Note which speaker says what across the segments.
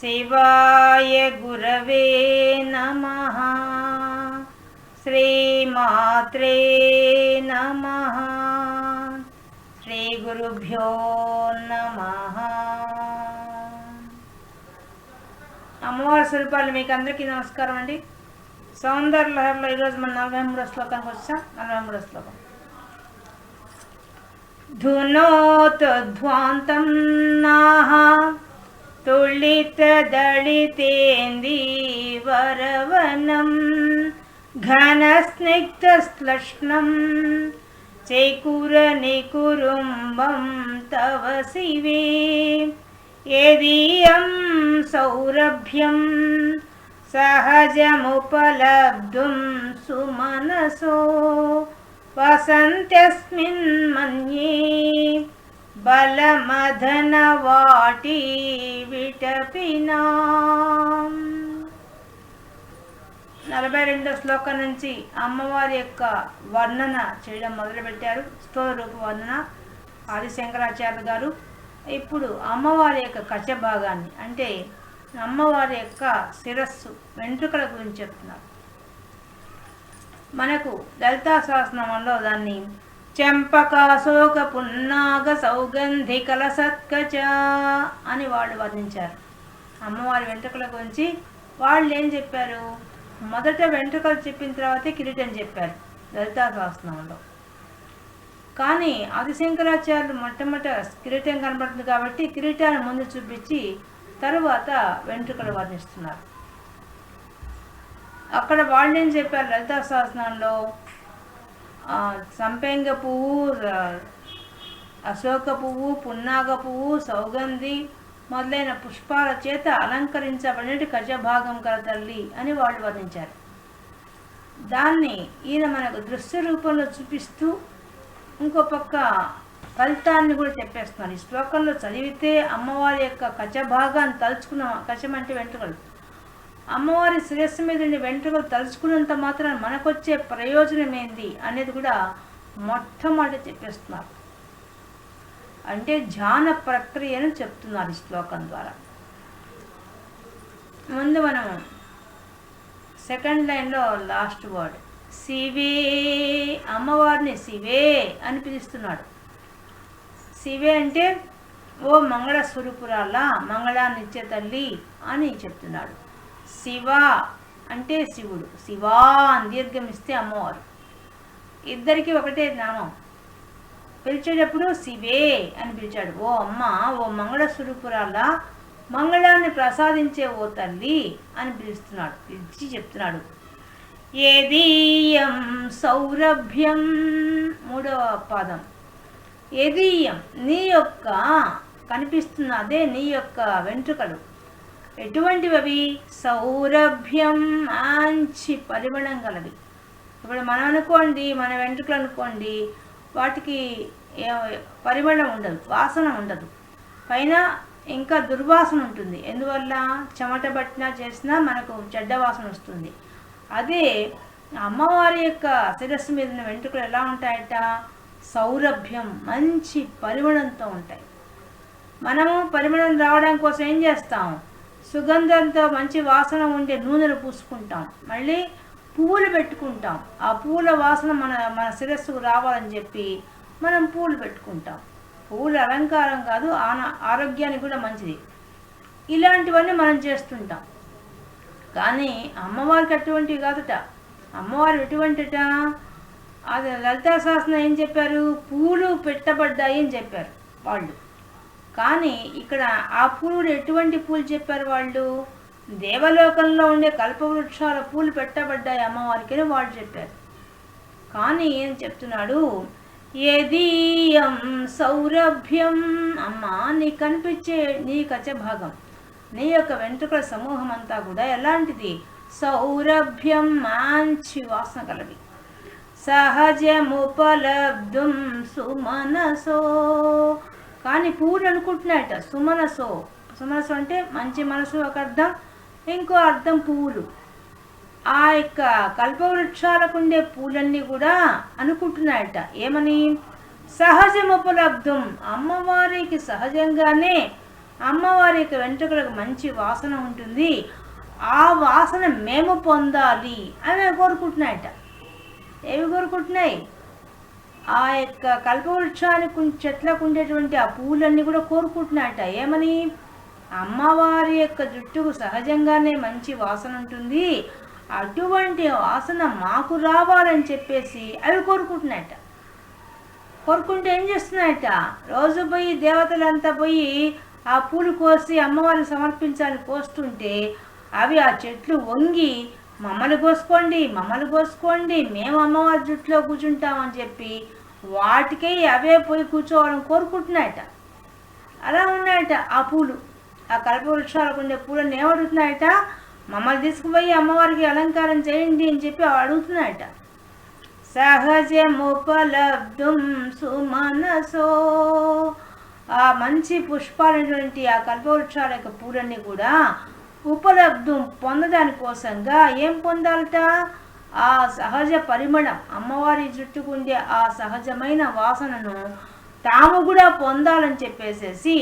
Speaker 1: శివాయ గురవే నమ. శ్రీమాత్రే నమ. శ్రీ గురుభ్యో నమ. అమ్మవారి స్వరూపాలు మీకు అందరికీ నమస్కారం అండి. సౌందర్య లహర్లో ఈరోజు మన నలభై మూడో శ్లోకానికి వచ్చాం. నలభై మూడో శ్లోకం. ధునోత్ ధ్వాంతం నాహ. तुलितदलितेन्द्रिवरवनं घनस्निग्धस्लष्णं चेकुरनिकुरुम्बं तव शिवे। यदीयं सौरभ्यं सहजमुपलब्धुं सुमनसो वसन्त्यस्मिन् मन्ये బలమధనవాటి విటపినా. నలభై రెండో శ్లోకం నుంచి అమ్మవారి యొక్క వర్ణన చేయడం మొదలుపెట్టారు. స్థూల రూప వర్ణన ఆదిశంకరాచార్య గారు. ఇప్పుడు అమ్మవారి యొక్క కచ భాగాన్ని అంటే అమ్మవారి యొక్క శిరస్సు వెంట్రుకల గురించి చెప్తున్నారు. మనకు లలితా శాసనంలో దాన్ని చెంపకాశోక పున్నాగ సౌగంధి కలసత్కచ అని వాళ్ళు వర్ణించారు. అమ్మవారి వెంట్రుకల గురించి వాళ్ళు ఏం చెప్పారు? మొదట వెంట్రుకలు చెప్పిన తర్వాతే కిరీటం చెప్పారు లలితా సహస్రనామంలో. కానీ ఆదిశంకరాచార్యులు మొట్టమొదట కిరీటం కనబడుతుంది కాబట్టి కిరీటాన్ని ముందు చూపించి తరువాత వెంట్రుకలు వర్ణిస్తున్నారు. అక్కడ వాళ్ళు ఏం చెప్పారు లలితా శాసనంలో సంపెంగ పువ్వు అశోక పువ్వు పున్నాగ పువ్వు సౌగంధి మొదలైన పుష్పాల చేత అలంకరించబడిన కజభాగం కల తల్లి అని వాళ్ళు వర్ణించారు. దాన్ని ఈయన మనకు దృశ్య రూపంలో చూపిస్తూ ఇంకో పక్క ఫలితాన్ని కూడా చెప్పేస్తున్నారు. ఈ శ్లోకంలో చదివితే అమ్మవారి యొక్క కచభాగాన్ని తలుచుకున్న కచం అంటే వెంట్రుకలు. అమ్మవారి శిరస్సు మీద వెంట్రుకలు తలుచుకున్నంత మాత్రం మనకొచ్చే ప్రయోజనం ఏంది అనేది కూడా మొట్టమొదటి చెప్పేస్తున్నారు. అంటే ధ్యాన ప్రక్రియను చెప్తున్నారు ఈ శ్లోకం ద్వారా. ముందు మనం సెకండ్ లైన్లో లాస్ట్ వర్డ్. శివే అమ్మవారిని శివే అని పిలుస్తున్నాడు. శివే అంటే ఓ మంగళ స్వరూపురాల మంగళాన్నిచ్చే తల్లి అని చెప్తున్నాడు. శివ అంటే శివుడు. శివా అని దీర్ఘమిస్తే అమ్మవారు. ఇద్దరికి ఒకటే నామం. పిలిచేటప్పుడు శివే అని పిలిచాడు. ఓ అమ్మ ఓ మంగళ స్వరూపురాల మంగళాన్ని ప్రసాదించే ఓ తల్లి అని పిలుస్తున్నాడు. పిలిచి చెప్తున్నాడు. ఏదీయం సౌరభ్యం. మూడవ పాదం. ఏదీయం నీ యొక్క కనిపిస్తున్న అదే నీ యొక్క వెంట్రుకలు. ఎటువంటివి అవి సౌరభ్యం మంచి పరిమళం గలవి ఇప్పుడు మనం అనుకోండి మన వెంట్రుకలు అనుకోండి వాటికి పరిమళం ఉండదు వాసన ఉండదు. పైన ఇంకా దుర్వాసన ఉంటుంది. ఎందువల్ల? చెమట పట్టినా చేసినా మనకు చెడ్డ వాసన వస్తుంది. అదే అమ్మవారి యొక్క శిరస్సు మీద ఉన్న వెంట్రుకలు ఎలా ఉంటాయట? సౌరభ్యం మంచి పరిమళంతో ఉంటాయి. మనము పరిమళం రావడం కోసం ఏం చేస్తాం? సుగంధంతో మంచి వాసన ఉండే నూనెను పూసుకుంటాం. మళ్ళీ పువ్వులు పెట్టుకుంటాం. ఆ పువ్వుల వాసన మన మన శిరస్సుకు రావాలని చెప్పి మనం పువ్వులు పెట్టుకుంటాం. పువ్వులు అలంకారం కాదు ఆన ఆరోగ్యానికి కూడా మంచిది. ఇలాంటివన్నీ మనం చేస్తుంటాం. కానీ అమ్మవారికి అటువంటివి కాదుట. అమ్మవారు ఎటువంటిట? అది లలితా శాసనం ఏం చెప్పారు? పూలు పెట్టబడ్డాయి అని చెప్పారు వాళ్ళు. కానీ ఇక్కడ ఆ పూలు ఎటువంటి పూలు చెప్పారు వాళ్ళు? దేవలోకంలో ఉండే కల్పవృక్షాల పూలు పెట్టబడ్డాయి అమ్మవారికి అని వాళ్ళు చెప్పారు. కానీ ఏం చెప్తున్నాడు? ఏదీయం సౌరభ్యం. అమ్మా నీ కనిపించే నీ కచ భాగం నీ యొక్క వెంట్రుకల సమూహం అంతా కూడా ఎలాంటిది? సౌరభ్యం మంచి వాసన కలవి సహజముపలబ్ధం సుమనసో కానీ పూలు అనుకుంటున్నాయట. సుమనసో. సుమనసు అంటే మంచి మనసు ఒక అర్థం ఇంకో అర్థం పువ్వులు. ఆ యొక్క కల్పవృక్షాలకు ఉండే పూలన్నీ కూడా అనుకుంటున్నాయట. ఏమని? సహజముపలబ్ధం. అమ్మవారికి సహజంగానే అమ్మవారి యొక్క వెంట్రుకలకు మంచి వాసన ఉంటుంది. ఆ వాసన మేము పొందాలి అని కోరుకుంటున్నాయట. ఏవి కోరుకుంటున్నాయి? ఆ యొక్క కల్పవృక్షానికి చెట్లకు ఉండేటువంటి ఆ పూలన్నీ కూడా కోరుకుంటున్నాయట ఏమని? అమ్మవారి యొక్క జుట్టుకు సహజంగానే మంచి వాసన ఉంటుంది. అటువంటి వాసన మాకు రావాలని చెప్పేసి అవి కోరుకుంటున్నాయట కోరుకుంటే ఏం చేస్తున్నాయట రోజు పోయి దేవతలంతా పోయి ఆ పూలు కోసి అమ్మవారికి సమర్పించాలని కోస్తుంటే అవి ఆ చెట్లు వంగి మమ్మల్ని కోసుకోండి మమ్మల్ని కోసుకోండి మేము అమ్మవారి జుట్టులో కూర్చుంటామని చెప్పి వాటికే అవే పోయి కూర్చోవాలని కోరుకుంటున్నాయట. అలా ఉన్నాయట ఆ పూలు. ఆ కల్ప వృక్షాలకు ఉండే పూలను ఏమడుగుతున్నాయట? మమ్మల్ని తీసుకుపోయి అమ్మవారికి అలంకారం చేయండి అని చెప్పి అవి అడుగుతున్నాయట. సహజముపలబ్ధం సుమనసో. ఆ మంచి పుష్పాలైనటువంటి ఆ కల్పవృక్షాల యొక్క పూలన్నీ కూడా ఉపలబ్ధం పొందడానికి కోసంగా ఏం పొందాలట? ఆ సహజ పరిమళం అమ్మవారి జుట్టుకుండే ఆ సహజమైన వాసనను తాము కూడా పొందాలని చెప్పేసేసి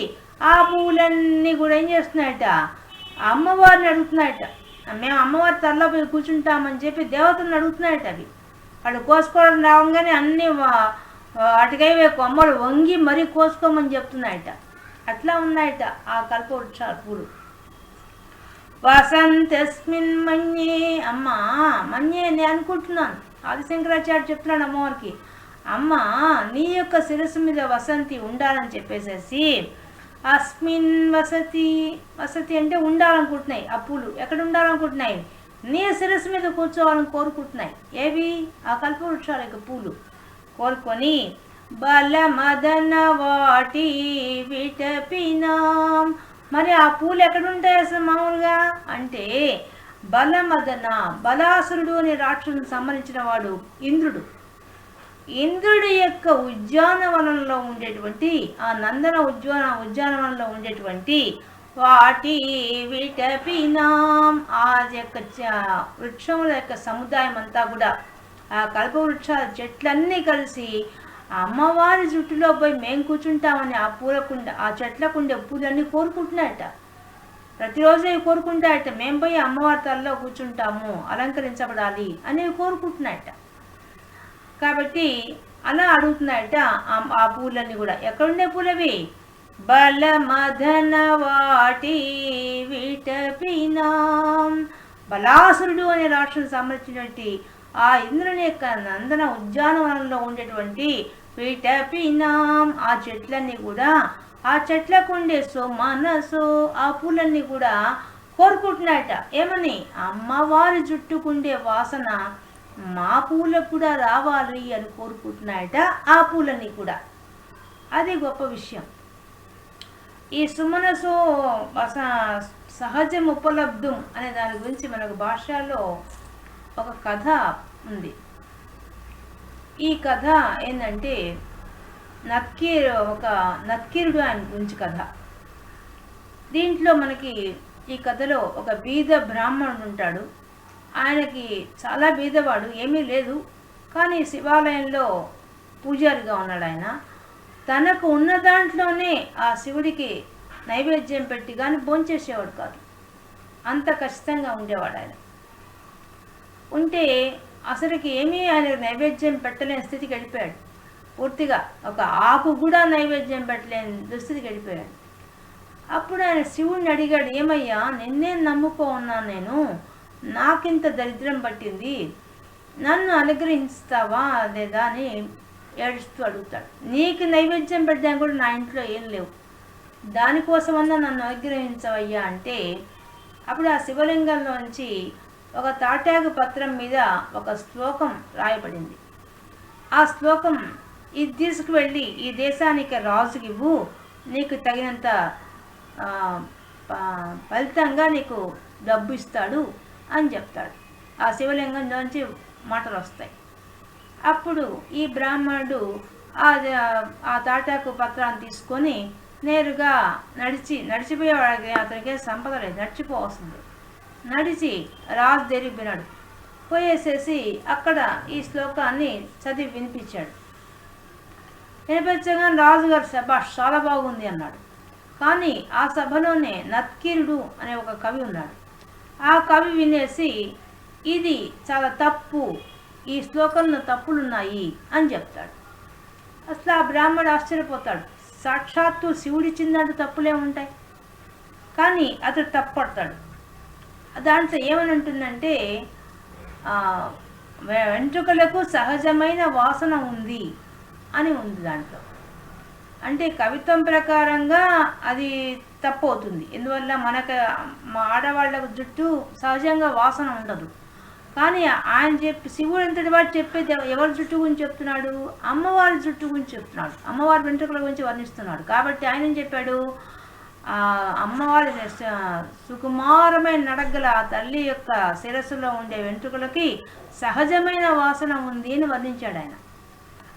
Speaker 1: ఆ పువ్వులన్నీ కూడా ఏం చేస్తున్నాయట? అమ్మవారిని అడుగుతున్నాయట. మేము అమ్మవారి తరలో పోయి కూర్చుంటామని చెప్పి దేవతలను అడుగుతున్నాయట అవి. వాళ్ళు కోసుకోవడం రావంగానే అన్ని అటుకైవే కొమ్మలు వంగి మరీ కోసుకోమని చెప్తున్నాయట. అట్లా ఉన్నాయట ఆ కల్పవృక్షాలు పూలు. వసంతస్మిన్ మన్యే. అమ్మా మన్యే నేను అనుకుంటున్నాను. ఆదిశంకరాచార్య చెప్తున్నాడు అమ్మవారికి. అమ్మ నీ యొక్క శిరస్సు మీద వసంతి ఉండాలని చెప్పేసేసి అస్మిన్ వసతి వసతి అంటే ఉండాలనుకుంటున్నాయి. ఆ పూలు ఎక్కడ ఉండాలనుకుంటున్నాయి? నీ శిరస్సు మీద కూర్చోవాలని కోరుకుంటున్నాయి. ఏవి? ఆ కల్పవృక్షాల యొక్క పూలు. కోరుకొని బలమదన వాటి విటపినాం. మరి ఆ పూలు ఎక్కడుంటాయి అసలు మామూలుగా? అంటే బలమదన బలాసురుడు అనే రాక్షసుని సంబంధించిన వాడు ఇంద్రుడు. ఇంద్రుడి యొక్క ఉద్యానవనంలో ఉండేటువంటి ఆ నందన ఉద్యాన ఉద్యానవనంలో ఉండేటువంటి వాటి విటపినాం. ఆ యొక్క వృక్షముల యొక్క సముదాయం అంతా కూడా ఆ కల్పవృక్షాల చెట్లన్నీ కలిసి అమ్మవారి జుట్టులో పోయి మేం కూర్చుంటామని ఆ పూలకుండ ఆ చెట్లకుండే పూలన్నీ కోరుకుంటున్నాయట. ప్రతిరోజు ఇవి కోరుకుంటాయట మేము పోయి అమ్మవారితాల్లో కూర్చుంటాము అలంకరించబడాలి అనేవి కోరుకుంటున్నాయట. కాబట్టి అలా అడుగుతున్నాయట ఆ- పూలన్నీ కూడా. ఎక్కడుండే పూలవి? బల మదన వాటి విటపినాం. బలాసురుడు అనే రాష్ట్రం సంబంధించినటువంటి ఆ ఇంద్రుని యొక్క నందన ఉద్యానవనంలో ఉండేటువంటి విటపినాం. ఆ చెట్లన్నీ కూడా ఆ చెట్లకు ఉండే సో మనసు ఆ పూలన్నీ కూడా కోరుకుంటున్నాయట ఏమని? అమ్మవారి జుట్టుకుండే వాసన మా పూలకు కూడా రావాలి అని కోరుకుంటున్నాయట ఆ పూలన్నీ కూడా. అది గొప్ప విషయం. ఈ సుమనసు సహజం ఉపలబ్ధం అనే దాని గురించి మనకు భాషలో ఒక కథ ఉంది. ఈ కథ ఏంటంటే నక్కీర్ ఒక నత్కీరుడు ఆయన గురించి కథ. దీంట్లో మనకి ఈ కథలో ఒక బీద బ్రాహ్మణుడు ఉంటాడు. ఆయనకి చాలా బీదవాడు ఏమీ లేదు. కానీ శివాలయంలో పూజారిగా ఉన్నాడు ఆయన. తనకు ఉన్న దాంట్లోనే ఆ శివుడికి నైవేద్యం పెట్టి కానీ భోంచేసేవాడు కాదు. అంత ఖచ్చితంగా ఉండేవాడు ఆయన. ఉంటే అసలుకి ఏమీ ఆయన నైవేద్యం పెట్టలేని స్థితికి వెళ్ళిపోయాడు. పూర్తిగా ఒక ఆకు కూడా నైవేద్యం పెట్టలేని దుస్థితికి వెళ్ళిపోయాడు అప్పుడు ఆయన శివుణ్ణి అడిగాడు ఏమయ్యా నిన్నే నమ్ముకో ఉన్నాను నేను? నాకింత దరిద్రం పట్టింది. నన్ను అనుగ్రహిస్తావా లేదా? అని ఏడుస్తూ అడుగుతాడు. నీకు నైవేద్యం పెట్టడానికి కూడా నా ఇంట్లో ఏం లేవు. దానికోసమన్నా నన్ను అనుగ్రహించవయ్యా అంటే అప్పుడు ఆ శివలింగంలోంచి ఒక తాటాకు పత్రం మీద ఒక శ్లోకం రాయబడింది. ఆ శ్లోకం ఇది తీసుకువెళ్ళి ఈ దేశానికి రాజుకి ఇవ్వు. నీకు తగినంత ఫలితంగా నీకు డబ్బు ఇస్తాడు అని చెప్తాడు. ఆ శివలింగంలోంచి మాటలు వస్తాయి. అప్పుడు ఈ బ్రాహ్మణుడు ఆ ఆ తాటాకు పత్రాన్ని తీసుకొని నేరుగా నడిచి నడిచిపోయేవాడికి అతనికి సంపద లేదు. నడిచిపోవస్తుంది నడిచి రాజు తెరిపినాడు పోయేసేసి అక్కడ ఈ శ్లోకాన్ని చదివి వినిపించాడు. వినిపించగానే రాజుగారు శబాష్ చాలా బాగుంది అన్నాడు. కానీ ఆ సభలోనే నత్కీరుడు అనే ఒక కవి ఉన్నాడు. ఆ కవి వినేసి ఇది చాలా తప్పు. ఈ శ్లోకంలో తప్పులున్నాయి అని చెప్తాడు. అసలు ఆ బ్రాహ్మడు ఆశ్చర్యపోతాడు. సాక్షాత్తు శివుడిచ్చిందంటూ తప్పులే ఉంటాయి. కానీ అతడు తప్పడతాడు. దాంట్లో ఏమని ఉంటుందంటే వెంట్రుకలకు సహజమైన వాసన ఉంది. అని ఉంది దాంట్లో. అంటే కవిత్వం ప్రకారంగా అది తప్పు అవుతుంది ఎందువల్ల మనకు మా ఆడవాళ్ళకు జుట్టు సహజంగా వాసన ఉండదు. కానీ ఆయన చెప్పి శివుడు ఎంతటి వాడు చెప్పేది ఎవరి జుట్టు గురించి చెప్తున్నాడు? అమ్మవారి జుట్టు గురించి చెప్తున్నాడు. అమ్మవారి వెంట్రుకల గురించి వర్ణిస్తున్నాడు. కాబట్టి ఆయన ఏం చెప్పాడు? అమ్మవారి సుకుమారమైన నడగల ఆ తల్లి యొక్క శిరస్సులో ఉండే వెంట్రుకలకి సహజమైన వాసన ఉంది అని వర్ణించాడు ఆయన.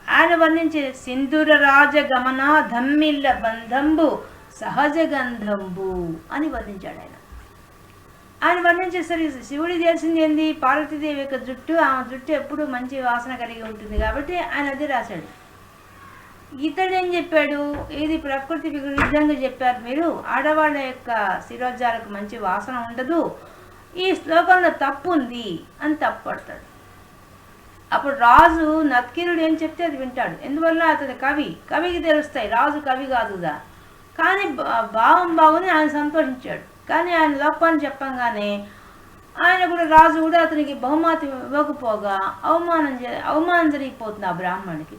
Speaker 1: ఆయన వర్ణించే సింధుర రాజ గమన ధమ్మిల్ల బంధంబు సహజ గంధంబు అని వర్ణించాడు ఆయన. ఆయన వర్ణించేసరికి శివుడి తెలిసింది ఏంది? పార్వతీదేవి యొక్క జుట్టు ఆమె జుట్టు ఎప్పుడు మంచి వాసన కలిగి ఉంటుంది కాబట్టి ఆయన అది రాశాడు. ఇతడు ఏం చెప్పాడు? ఇది ప్రకృతి విరుద్ధంగా చెప్పారు మీరు? ఆడవాళ్ళ యొక్క శిరోజాలకు మంచి వాసన ఉండదు. ఈ శ్లోకంలో తప్పు ఉంది అని తప్పుపడతాడు అప్పుడు రాజు నత్కిరుడు ఏం చెప్తే అది వింటాడు. ఎందువల్ల అతని కవి? కవికి తెలుస్తాయి. రాజు కవి కాదుగా కానీ భావం బాగుంది ఆయన సంతోషించాడు. కానీ ఆయన లోపాన్ని చెప్పంగానే ఆయన కూడా రాజు కూడా అతనికి బహుమతి ఇవ్వకపోగా అవమానం అవమానం జరిగిపోతుంది ఆ బ్రాహ్మణుడికి.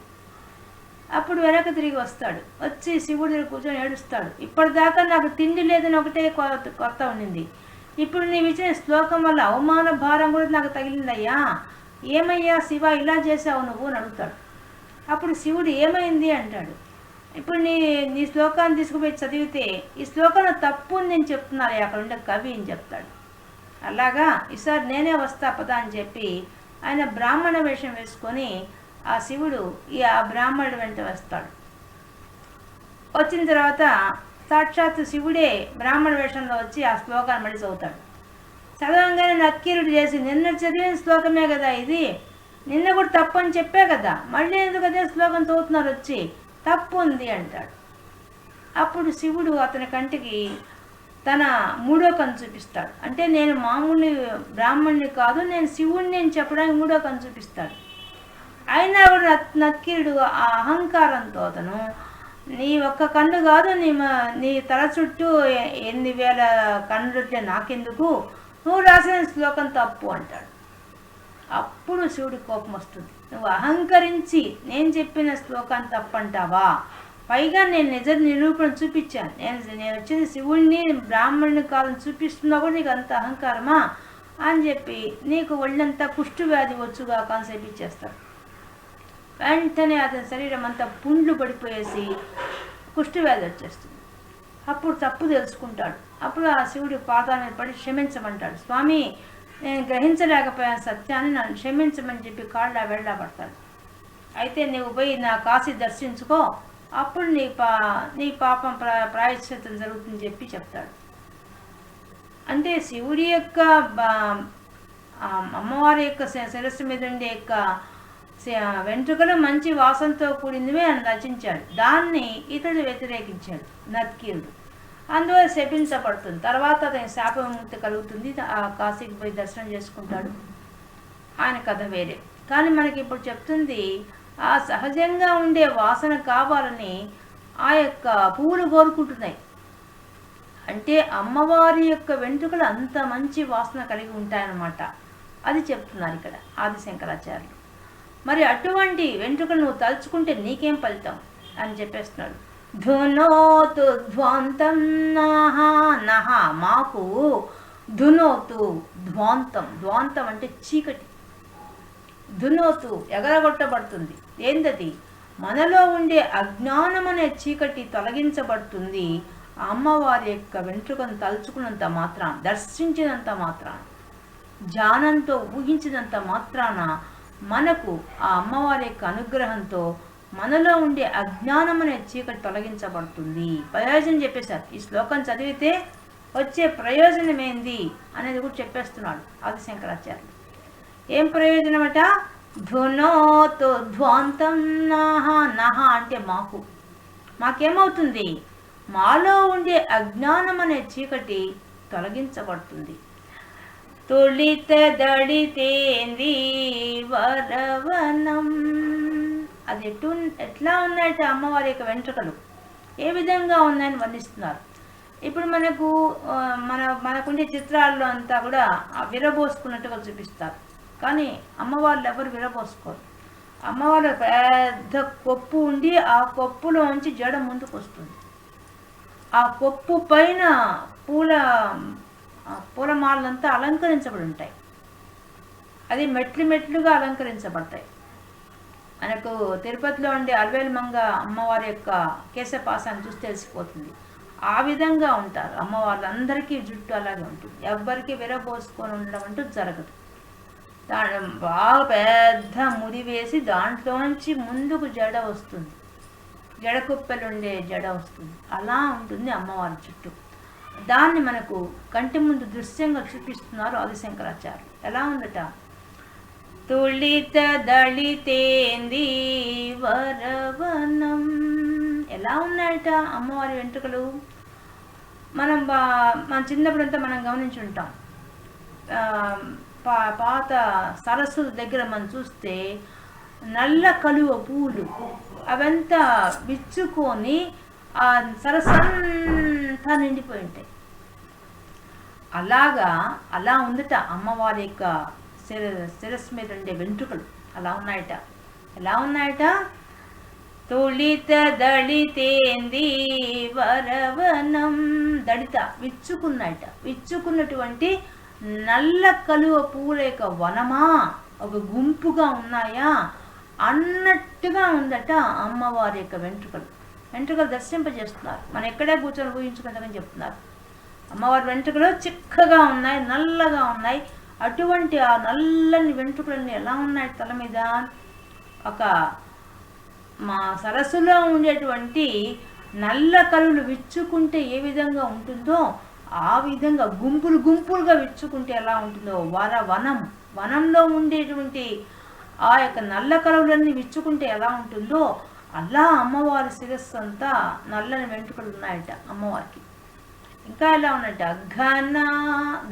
Speaker 1: అప్పుడు వెనక తిరిగి వస్తాడు. వచ్చి శివుడి దగ్గర కూర్చొని ఏడుస్తాడు. ఇప్పటిదాకా నాకు తిండి లేదని ఒకటే కొత్త కొత్త ఉండింది. ఇప్పుడు నీవు ఇచ్చిన శ్లోకం వల్ల అవమాన భారం కూడా నాకు తగిలిందయ్యా. ఏమయ్యా శివ ఇలా చేసావు నువ్వు అని అడుగుతాడు. అప్పుడు శివుడు ఏమైంది అంటాడు. ఇప్పుడు నీ నీ శ్లోకాన్ని తీసుకుపోయి చదివితే ఈ శ్లోకంలో తప్పు ఉంది అని చెప్తున్నారు. అక్కడ ఉండే కవి అని చెప్తాడు. అలాగా ఈసారి నేనే వస్తా పదా అని చెప్పి ఆయన బ్రాహ్మణ వేషం వేసుకొని ఆ శివుడు ఈ ఆ బ్రాహ్మణుడి వెంట వస్తాడు. వచ్చిన తర్వాత సాక్షాత్ శివుడే బ్రాహ్మణ వేషంలో వచ్చి ఆ శ్లోకాన్ని మళ్ళీ చదువుతాడు. చదవంగానే నక్కీరుడు చేసి నిన్న చదివిన శ్లోకమే కదా ఇది? నిన్న కూడా తప్పు అని చెప్పే కదా? మళ్ళీ ఎందుకు అదే శ్లోకం చదువుతున్నారు వచ్చి? తప్పు ఉంది అంటాడు. అప్పుడు శివుడు అతని కంటికి తన మూడో కన్ను చూపిస్తాడు. అంటే నేను మామూలు బ్రాహ్మణుని కాదు నేను శివుడిని అని చెప్పడానికి మూడో కన్ను చూపిస్తాడు. అయినా కూడా నత్- నక్కీరుడు ఆ అహంకారంతో అతను నీ ఒక్క కన్ను కాదు నీ మ- నీ తల చుట్టూ ఎన్ని వేల కన్నులుంటే నాకెందుకు? నువ్వు రాసిన శ్లోకం తప్పు అంటాడు. అప్పుడు శివుడి కోపం వస్తుంది. నువ్వు అహంకరించి నేను చెప్పిన శ్లోకాన్ని తప్పంటావా? పైగా నేను నిజ నిరూపణ చూపించాను. నేను నేను వచ్చింది శివుడిని బ్రాహ్మణుని కాదని చూపిస్తున్నా కూడా నీకు అంత అహంకారమా? అని చెప్పి నీకు ఒళ్ళంతా కుష్టు వ్యాధి వచ్చుగా కాన్సెప్ట్ ఇచ్చేస్తాడు. వెంటనే అతని శరీరం అంతా పుండ్లు పడిపోయేసి కుష్టు వ్యాధి వచ్చేస్తుంది. అప్పుడు తప్పు తెలుసుకుంటాడు. అప్పుడు ఆ శివుడి పాదాల మీద పడి క్షమించమంటాడు. స్వామి నేను గ్రహించలేకపోయా సత్యాన్ని నన్ను క్షమించమని చెప్పి కాళ్ళ వెళ్ళ పడతాడు. అయితే నువ్వు పోయి నా కాశీ దర్శించుకో అప్పుడు నీ పా నీ పాపం ప్రా ప్రాయశ్చితం జరుగుతుందని చెప్పి చెప్తాడు. అంటే శివుడి యొక్క అమ్మవారి యొక్క శిరస్సు మీద ఉండే యొక్క వెంట్రుకలు మంచి వాసనతో కూడినవే అని రచించాడు. దాన్ని ఇతడు వ్యతిరేకించాడు. నత్కీరుడు. అందువల్ల శపించబడుతుంది. తర్వాత అతని శాప విముక్తి కలుగుతుంది. ఆ కాశీకి పోయి దర్శనం చేసుకుంటాడు. ఆయన కథ వేరే. కానీ మనకి ఇప్పుడు చెప్తుంది ఆ సహజంగా ఉండే వాసన కావాలని ఆ యొక్క పువ్వులు కోరుకుంటున్నాయి. అంటే అమ్మవారి యొక్క వెంట్రుకలు అంత మంచి వాసన కలిగి ఉంటాయన్నమాట. అది చెప్తున్నారు ఇక్కడ ఆదిశంకరాచార్యులు. మరి అటువంటి వెంట్రుకలు నువ్వు తలుచుకుంటే నీకేం ఫలితం? అని చెప్పేస్తున్నాడు. ధునోతు ధ్వాంతం నహ నహ మాకు ధునోతు ధ్వాంతం ధ్వాంతం అంటే చీకటి। ధునోతు ఎగరగొట్టబడుతుంది। ఏందది? మనలో ఉండే అజ్ఞానం అనే చీకటి తొలగించబడుతుంది. అమ్మవారి యొక్క వెంట్రుకను తలుచుకున్నంత మాత్రాన దర్శించినంత మాత్రాన ధ్యానంతో ఊహించినంత మాత్రాన మనకు ఆ అమ్మవారి యొక్క అనుగ్రహంతో మనలో ఉండే అజ్ఞానం అనే చీకటి తొలగించబడుతుంది. ప్రయోజనం చెప్పేశారు. ఈ శ్లోకం చదివితే వచ్చే ప్రయోజనం ఏంది అనేది కూడా చెప్పేస్తున్నాడు ఆది ఏం ఏం ప్రయోజనమట ధునోతో ధ్వాంతం నహ నహ అంటే మాకు. మాకేమవుతుంది? మాలో ఉండే అజ్ఞానం అనే చీకటి తొలగించబడుతుంది. తొలిత దళితేంది వరవనం అది ఎటు ఎట్లా ఉన్నాయంటే అమ్మవారి యొక్క వెంట్రుకలు. ఏ విధంగా ఉన్నాయని వర్ణిస్తున్నారు. ఇప్పుడు మనకు మన మనకుండే చిత్రాల్లో అంతా కూడా విరబోసుకున్నట్టుగా చూపిస్తారు. కానీ అమ్మవార్లు ఎవరు విరబోసుకోరు. అమ్మవారు పెద్ద కొప్పు ఉండి ఆ కొప్పులోంచి జడ ముందుకు వస్తుంది ఆ కొప్పు పైన పూల పూలమాలంతా అలంకరించబడి ఉంటాయి. అది మెట్లు మెట్లుగా అలంకరించబడతాయి. మనకు తిరుపతిలో ఉండే అల్వేలు మంగ అమ్మవారి యొక్క కేశపాసాన్ని చూసి తెలిసిపోతుంది. ఆ విధంగా ఉంటారు. అమ్మవార్లందరికీ జుట్టు అలాగే ఉంటుంది. ఎవ్వరికి విరబోసుకొని ఉండడం అంటూ జరగదు. దాని బాగా పెద్ద ముడి వేసి దాంట్లోంచి ముందుకు జడ వస్తుంది. జడ కుప్పెలుండే జడ వస్తుంది. అలా ఉంటుంది అమ్మవారి చుట్టూ దాన్ని మనకు కంటి ముందు దృశ్యంగా చూపిస్తున్నారు ఆదిశంకరాచార్యులు ఎలా ఉందట? తుళిత దళితేంది వరవనం. ఎలా ఉన్నాయట అమ్మవారి వెంట్రుకలు? మనం బా మన చిన్నప్పుడంతా మనం గమనించి ఉంటాం ఆ, పా పాత సరస్సు దగ్గర మనం చూస్తే నల్ల కలువ పూలు అవంతా విచ్చుకొని ఆ సరస్సు అంతా నిండిపోయి ఉంటాయి అలాగా అలా ఉందట అమ్మవారి యొక్క శిరస్సు మీద ఉండే వెంట్రుకలు. అలా ఉన్నాయట. ఎలా ఉన్నాయట? తొలిత దళితేంది వరవనం. దళిత విచ్చుకున్నట విచ్చుకున్నటువంటి నల్ల కలువ పువ్వుల యొక్క వనమా? ఒక గుంపుగా ఉన్నాయా? అన్నట్టుగా ఉందట అమ్మవారి యొక్క వెంట్రుకలు. వెంట్రుకలు దర్శింపజేస్తున్నారు. మనం ఎక్కడే కూర్చొని ఊహించుకుంటామని చెప్తున్నారు. అమ్మవారి వెంట్రుకలు చిక్కగా ఉన్నాయి నల్లగా ఉన్నాయి. అటువంటి ఆ నల్లని వెంట్రుకలన్నీ ఎలా ఉన్నాయి తల మీద? ఒక మా సరస్సులో ఉండేటువంటి నల్ల కలులు విచ్చుకుంటే ఏ విధంగా ఉంటుందో ఆ విధంగా గుంపులు గుంపులుగా విచ్చుకుంటే ఎలా ఉంటుందో వర వనం వనంలో ఉండేటువంటి ఆ యొక్క నల్ల కలువులన్నీ విచ్చుకుంటే ఎలా ఉంటుందో అలా అమ్మవారి శిరస్సు అంతా నల్లని వెంట్రుకలు ఉన్నాయట అమ్మవారికి. ఇంకా ఎలా ఉన్నట్ట ఘన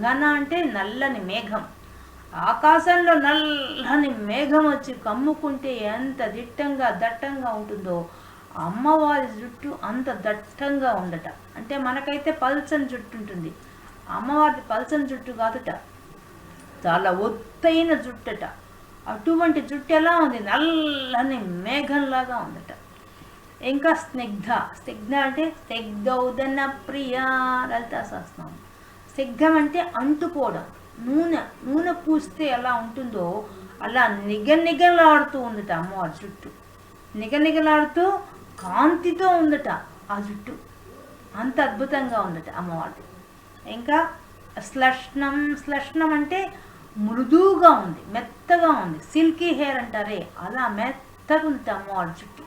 Speaker 1: ఘన అంటే నల్లని మేఘం. ఆకాశంలో నల్లని మేఘం వచ్చి కమ్ముకుంటే ఎంత దిట్టంగా దట్టంగా ఉంటుందో అమ్మవారి జుట్టు అంత దట్టంగా ఉండట అంటే మనకైతే పల్చని జుట్టు ఉంటుంది. అమ్మవారి పల్చని జుట్టు కాదుట. చాలా ఒత్తైన జుట్టట. అటువంటి జుట్టు ఎలా ఉంది? నల్లని మేఘంలాగా ఉందట. ఇంకా స్నిగ్ధ. స్నిగ్ధ అంటే స్నిగ్ధౌదన ప్రియ లలితా సహస్రం స్నిగ్ధం అంటే అంటుకోవడం. నూనె నూనె పూస్తే ఎలా ఉంటుందో అలా నిగ నిగలాడుతూ ఉందట అమ్మవారి జుట్టు. నిగ నిగలాడుతూ కాంతితో ఉందట ఆ జుట్టు. అంత అద్భుతంగా ఉందట అమ్మవారిది ఇంకా శ్లష్ణం శ్లష్ణం అంటే మృదువుగా ఉంది మెత్తగా ఉంది. సిల్కీ హెయిర్ అంటారే అలా మెత్తగా ఉంది అమ్మవారి జుట్టు.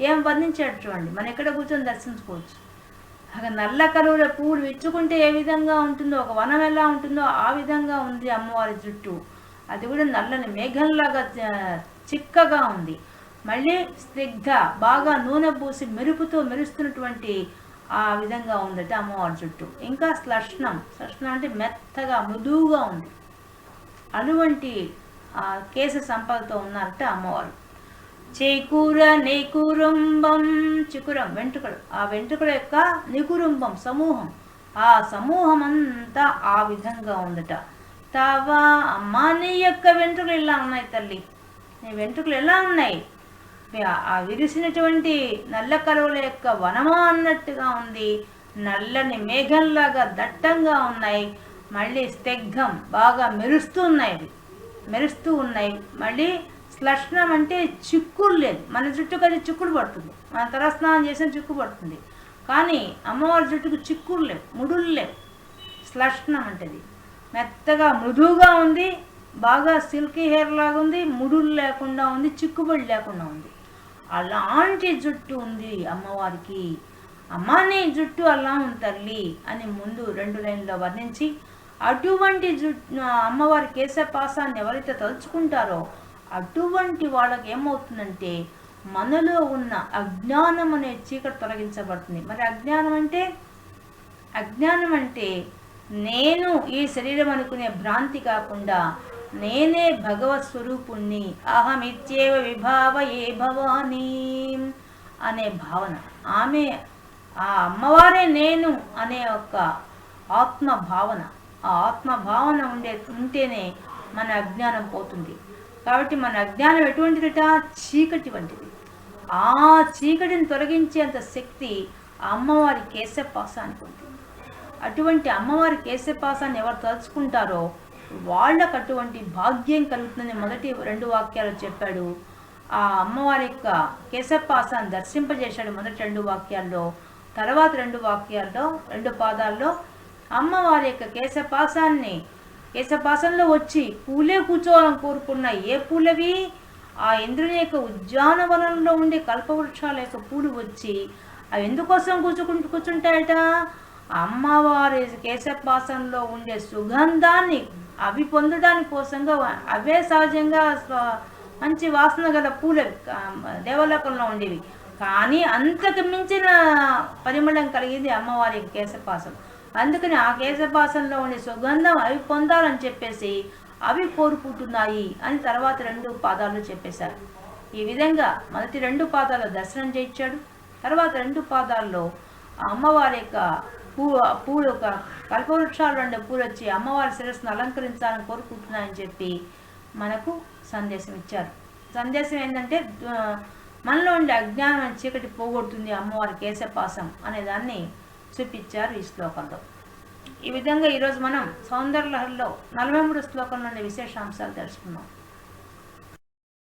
Speaker 1: ఏం వర్ణించాడు చూడండి. మనం ఎక్కడ కూర్చొని దర్శించుకోవచ్చు. అక్కడ నల్ల కరువుల పువ్వులు విచ్చుకుంటే ఏ విధంగా ఉంటుందో ఒక వనం ఎలా ఉంటుందో ఆ విధంగా ఉంది అమ్మవారి జుట్టు. అది కూడా నల్లని మేఘంలాగా చిక్కగా ఉంది. మళ్ళీ స్నిగ్ధ బాగా నూనె పూసి మెరుపుతో మెరుస్తున్నటువంటి ఆ విధంగా ఉందట అమ్మవారి జుట్టు. ఇంకా శ్లష్ణం శ్లష్ణం అంటే మెత్తగా మృదువుగా ఉంది. అటువంటి కేశ సంపదతో ఉన్నారట అమ్మవారు. చేకూర నికురుంబం. చికురం వెంట్రుకలు. ఆ వెంట్రుకల యొక్క నికురుంబం సమూహం. ఆ సమూహం అంతా ఆ విధంగా ఉందట. తావా అమ్మా నీ యొక్క వెంట్రుకలు ఎలా ఉన్నాయి తల్లి? నీ వెంట్రుకలు ఎలా ఉన్నాయి? ఆ- ఆ విరిసినటువంటి నల్ల కలువల యొక్క వనమా అన్నట్టుగా ఉంది. నల్లని మేఘంలాగా దట్టంగా ఉన్నాయి. మళ్ళీ స్నిగ్ధం బాగా మెరుస్తూ ఉన్నాయి. మెరుస్తూ ఉన్నాయి. మళ్ళీ లక్షణం అంటే చిక్కుడు లేదు. మన జుట్టుకు అది చిక్కుడు పడుతుంది. మన తలస్నానం చేసిన చిక్కు పడుతుంది. కానీ అమ్మవారి జుట్టుకు చిక్కుడు లేవు ముడులు లేవు. శ్లష్ణం అంటది. మెత్తగా మృదువుగా ఉంది బాగా సిల్కీ హెయిర్ లాగా ఉంది ముడులు లేకుండా ఉంది చిక్కుబడి లేకుండా ఉంది. అలాంటి జుట్టు ఉంది అమ్మవారికి. అమ్మా నీ జుట్టు అలా ఉంది తల్లి అని ముందు రెండు లైన్లో వర్ణించి అటువంటి జుట్టు అమ్మవారి కేశపాసాన్ని ఎవరైతే తలుచుకుంటారో అటువంటి వాళ్ళకి ఏమవుతుందంటే మనలో ఉన్న అజ్ఞానం అనే చీకటి తొలగించబడుతుంది. మరి అజ్ఞానం అంటే? అజ్ఞానం అంటే నేను ఈ శరీరం అనుకునే భ్రాంతి కాకుండా నేనే భగవత్ స్వరూపుణ్ణి అహమిత్యేవ విభావ ఏ భవానీ అనే భావన. ఆమె ఆ అమ్మవారే నేను అనే ఒక ఆత్మ భావన ఆ ఆత్మ భావన ఉండే ఉంటేనే మన అజ్ఞానం పోతుంది. కాబట్టి మన అజ్ఞానం ఎటువంటిదిట? చీకటి వంటిది. ఆ చీకటిని తొలగించేంత శక్తి ఆ అమ్మవారి కేశపాసానికి ఉంది అటువంటి అమ్మవారి కేశపాసాన్ని ఎవరు తలుచుకుంటారో వాళ్ళకు అటువంటి భాగ్యం కలుగుతుందని మొదటి రెండు వాక్యాలు చెప్పాడు. ఆ అమ్మవారి యొక్క కేశపాసాన్ని దర్శింపజేశాడు మొదటి రెండు వాక్యాల్లో. తర్వాత రెండు వాక్యాల్లో రెండు పాదాల్లో అమ్మవారి యొక్క కేశపాసాన్ని కేశపాసంలో వచ్చి పూలే కూర్చోవాలని కోరుకున్న ఏ పూలవి? ఆ ఇంద్రుని యొక్క ఉద్యానవనంలో ఉండే కల్పవృక్షాల యొక్క పూలు వచ్చి అవి ఎందుకోసం కూర్చుకుంటూ కూర్చుంటాయట? అమ్మవారి కేశపాసంలో ఉండే సుగంధాన్ని అవి పొందడానికి కోసంగా అవే సహజంగా మంచి వాసన గల పూలవి. దేవలోకంలో ఉండేవి. కానీ అంతకు మించిన పరిమళం కలిగింది అమ్మవారి కేశపాసం అందుకని ఆ కేశపాసంలో ఉండే సుగంధం అవి పొందాలని చెప్పేసి అవి కోరుకుంటున్నాయి అని తర్వాత రెండు పాదాలు చెప్పేశారు. ఈ విధంగా మొదటి రెండు పాదాలు దర్శనం చేయించాడు. తర్వాత రెండు పాదాల్లో ఆ అమ్మవారి యొక్క పూ పూలు ఒక కల్పవృక్షాలు రెండు పూలు వచ్చి అమ్మవారి శిరస్సును అలంకరించాలని కోరుకుంటున్నాయని చెప్పి మనకు సందేశం ఇచ్చారు. సందేశం ఏంటంటే మనలో ఉండే అజ్ఞానం చీకటి పోగొడుతుంది అమ్మవారి కేశపాసం అనేదాన్ని చూపించారు ఈ శ్లోకంలో. ఈ విధంగా ఈరోజు మనం సౌందర్యలహరిలో నలభై మూడు శ్లోకంలోని ఉండే విశేషాంశాలు తెలుసుకున్నాం.